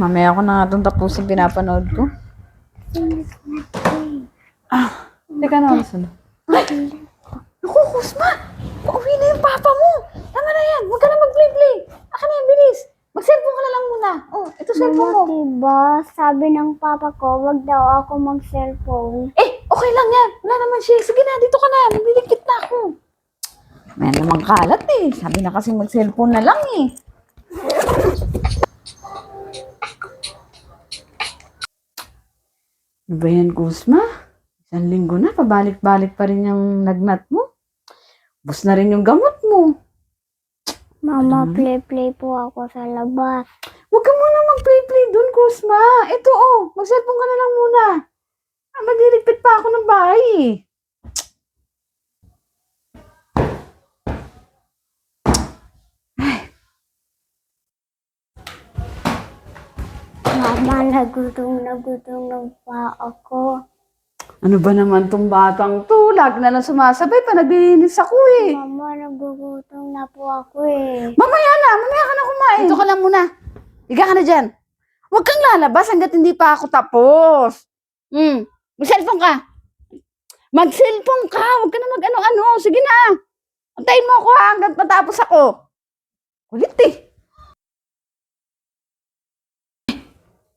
mamaya ko na nga itong tapusin pinapanood ko. Ah, teka na, Salo. Ay! Naku, Kusma! Pauwi na yung papa mo! Tama na yan! Huwag ka na mag-play-play! Aka na yan, bilis! Mag-cellphone ka na lang muna. Oh, ito cellphone mo. Mama, diba, sabi ng papa ko, wag daw ako mag-cellphone. Eh, okay lang yan. Wala naman siya. Sige na, dito ka na. Magliligpit na ako. May namang kalat eh. Sabi na kasi mag-cellphone na lang eh. Ano ba yan, Kusma? Isang linggo na, pabalik-balik pa rin yung lagnat mo. Bus na rin yung gamot mo. Mama, play-play po ako sa labas. Huwag ka muna mag-play-play dun, Kusma. Ito oh, mag-cellphone ka na lang muna. Ah, magliligpit pa ako ng bahay eh. Mama, nagutom na gutom na pa ako. Ano ba naman tong batang to? Lagi na lang sumasabay pa naglilinis ako eh. Mama, nagugutom na po ako eh. Mamaya na, mamaya ka na kumain. Dito ka lang muna. Higa ka na dyan. Huwag kang lalabas hanggat hindi pa ako tapos. Hmm, mag-cellphone ka. Mag-cellphone ka. Huwag ka na mag-ano-ano. Sige na. Antayin mo ako ha, hanggat matapos ako. Kulit eh.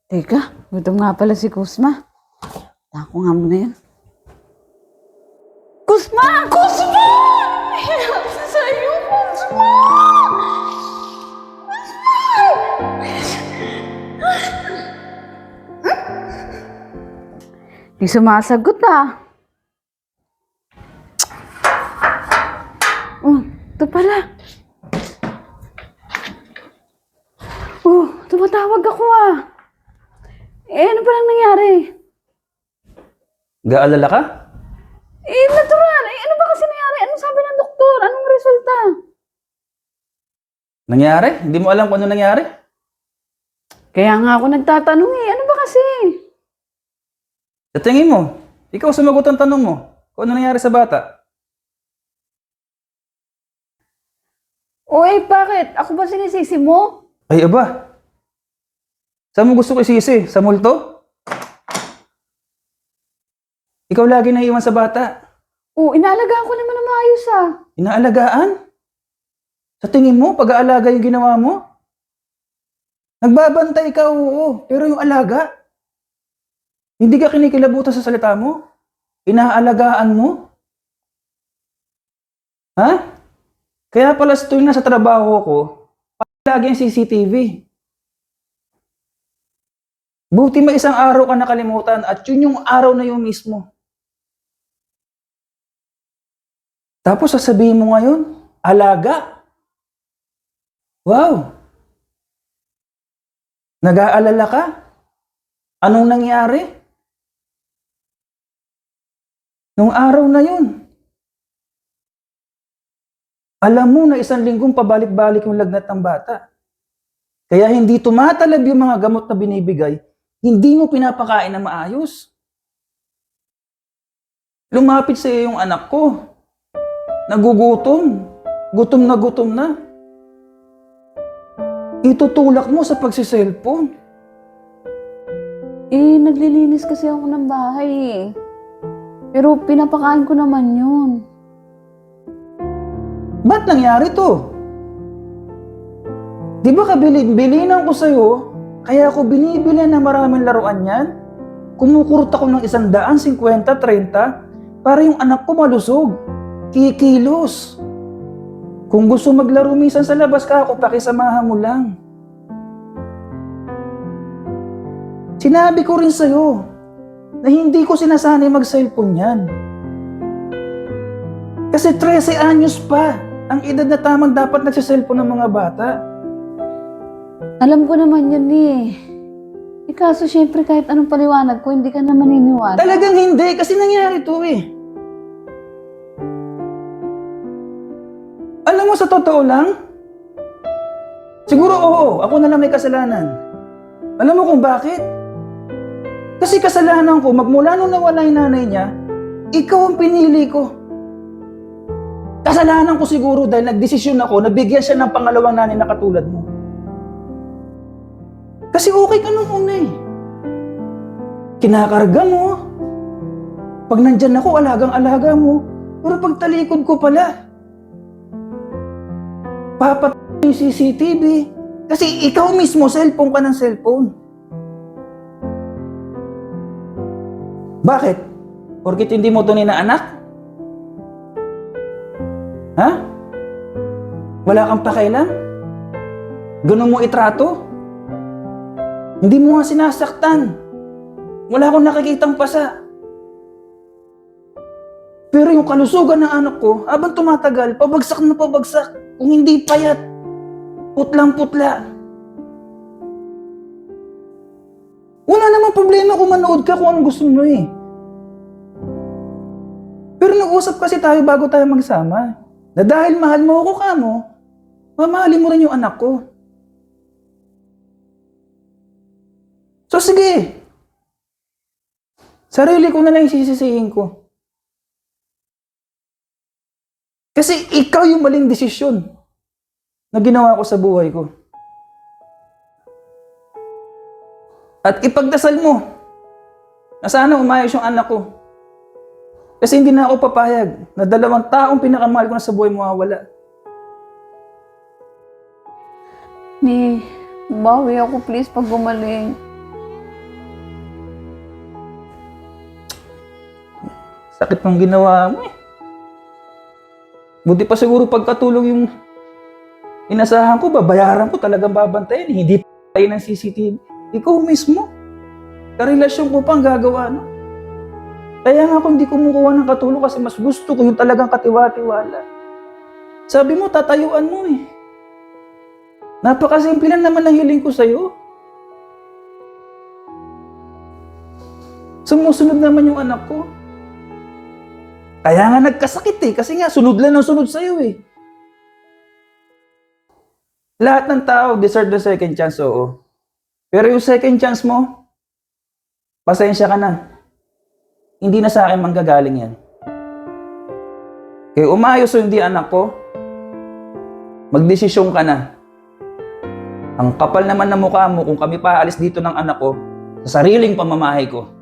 Teka, gutom nga pala si Kusma. Tako nga muna yan. Kusma! Kusma! Mahirap sa sa'yo, Kusma! Di sumasagot ah. Oh, ito pala. Oh, tumatawag ako ah. Nangyari? Gaalala ka? Eh, natural. Eh, ano ba kasi nangyari? Anong sabi ng doktor? Anong resulta? Nangyari? Hindi mo alam kung ano nangyari? Kaya nga ako nagtatanong eh. Ano ba kasi? Sa tingin mo, ikaw sumagot ang tanong mo. Kung ano nangyari sa bata? O eh, bakit? Ako ba sinisisi mo? Ay, aba. Saan mo gusto ko isisi? Sa multo? Ikaw lagi naiiwan sa bata. O, inaalagaan ko naman na maayos ah. Inaalagaan? Sa tingin mo, pag-aalaga yung ginawa mo? Nagbabantay ka, oo. Pero yung alaga, hindi ka kinikilabutan sa salita mo? Inaalagaan mo? Ha? Kaya pala sa tuwing nasa trabaho ko, lagi ang CCTV. Buti may isang araw ka nakalimutan at yun yung araw na yun mismo. Tapos sasabihin mo ngayon, alaga. Wow! Nag-aalala ka? Anong nangyari? Nung araw na yun. Alam mo na isang linggong pabalik-balik yung lagnat ng bata. Kaya hindi tumatalab yung mga gamot na binibigay, hindi mo pinapakain na maayos. Lumapit sa iyo yung anak ko. Nagugutom. Gutom na gutom na. Itutulak mo sa pagsiselfon. Eh, naglilinis kasi ako ng bahay eh. Pero pinapakain ko naman yun. Ba't nangyari to? Di ba kabilin-bilinan ko sa'yo, kaya ako binibili ng maraming laruan yan? Kumukurot ako ng isang daan, 50, 30, para yung anak ko malusog. Kikilos. Kung gusto maglaro minsan sa labas ka ako, pakisamahan mo lang. Sinabi ko rin sa'yo na hindi ko sinasanay mag-cellphone yan. Kasi 13 anyos pa ang edad na tamang dapat nagsiselfone ng mga bata. Alam ko naman yun eh. Eh kaso syempre kahit anong paliwanag ko, hindi ka na maniniwala. Talagang hindi, kasi nangyari to eh. Mo sa totoo lang, siguro oo, ako na lang may kasalanan. Alam mo kung bakit? Kasi kasalanan ko, magmula nung nawala yung nanay niya, ikaw ang pinili ko. Kasalanan ko siguro dahil nagdesisyon ako na bigyan siya ng pangalawang nanay na katulad mo. Kasi okay ka nung una eh. Kinakarga mo. Pag nandyan ako, alagang-alaga mo. Pero pag talikod ko pala, papat yung CCTV. Kasi ikaw mismo, cellphone ka ng cellphone. Bakit? Porkit hindi mo tunay na anak? Ha? Wala kang pakialam? Ganun mo itrato? Hindi mo nga sinasaktan. Wala akong nakikitang pasa. Pero yung kalusugan ng anak ko, habang tumatagal, pabagsak na pabagsak. Kung hindi payat, putlang putla. Wala namang problema kung manood ka kung anong gusto mo eh. Pero nag-usap kasi tayo bago tayo magsama. Na dahil mahal mo ako ka mo, mamahalin mo rin yung anak ko. So sige. Sarili ko na lang yung sisisihin ko. Kasi ikaw yung maling desisyon na ginawa ko sa buhay ko. At ipagdasal mo na sana umayos yung anak ko. Kasi hindi na ako papayag na dalawang taong pinakamahal ko na sa buhay mawawala. Ni, bawi ako please pag gumaling. Sakit ng ginawa mo eh. Buti pa siguro pagkatulong yung inasahan ko, babayaran ko talagang babantayan. Hindi pa tayo ng CCTV. Ikaw mismo. Karelasyon ko pang gagawa, no? Kaya nga ako hindi kumukuha ng katulong kasi mas gusto ko yung talagang katiwa-tiwala. Sabi mo, tatayuan mo eh. Napakasimple lang naman ang hiling ko sa'yo. Sumusunod naman yung anak ko. Kaya nga nagkasakit eh, kasi nga sunod lang ang sunod sa'yo eh. Lahat ng tao deserve the second chance, oo. Pero yung second chance mo, pasensya ka na. Hindi na sa akin manggagaling yan. Kaya umayos o hindi anak ko, magdesisyon ka na. Ang kapal naman na mukha mo kung kami paalis dito ng anak ko sa sariling pamamahay ko.